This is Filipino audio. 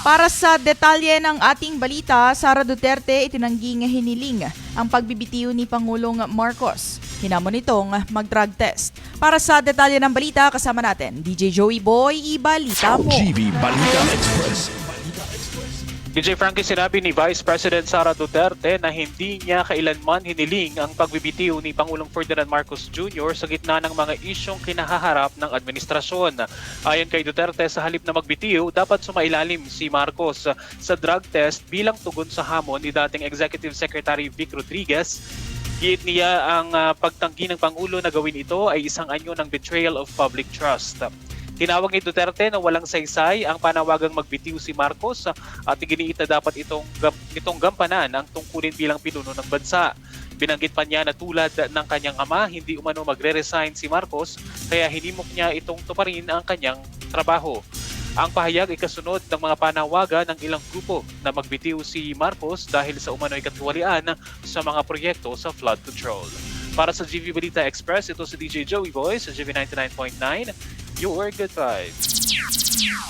Para sa detalye ng ating balita, Sara Duterte itinangging hiniling ang pagbibitiw ni Pangulong Marcos. Hinamon itong mag-drug test. Para sa detalye ng balita, kasama natin DJ Joey Boy, ibalita mo. GV Balita Express. DJ Frankie sinabi ni Vice President Sara Duterte na hindi niya kailanman hiniling ang pagbibitiw ni Pangulong Ferdinand Marcos Jr. sa gitna ng mga isyong kinahaharap ng administrasyon. Ayon kay Duterte, sa halip na magbitiw, dapat sumailalim si Marcos sa drug test bilang tugon sa hamon ni dating Executive Secretary Vic Rodriguez Giit niya ang ah, pagtanggi ng Pangulo na gawin ito ay isang anyo ng betrayal of public trust. Tinawag ni Duterte na walang saysay ang panawagang magbitiw si Marcos at iginiit na dapat itong, itong gampanan ang tungkulin bilang pinuno ng bansa. Binanggit pa niya na tulad ng kanyang ama, hindi umano magre-resign si Marcos kaya hinimok niya itong tuparin ang kanyang trabaho. Ang pahayag ay kasunod ng mga panawagan ng ilang grupo na magbitiw si Marcos dahil sa umano'y katiwalian sa mga proyekto sa flood control. Para sa GV Balita Express, ito si DJ Joey Boy sa GV 99.9, Your Good Vibes.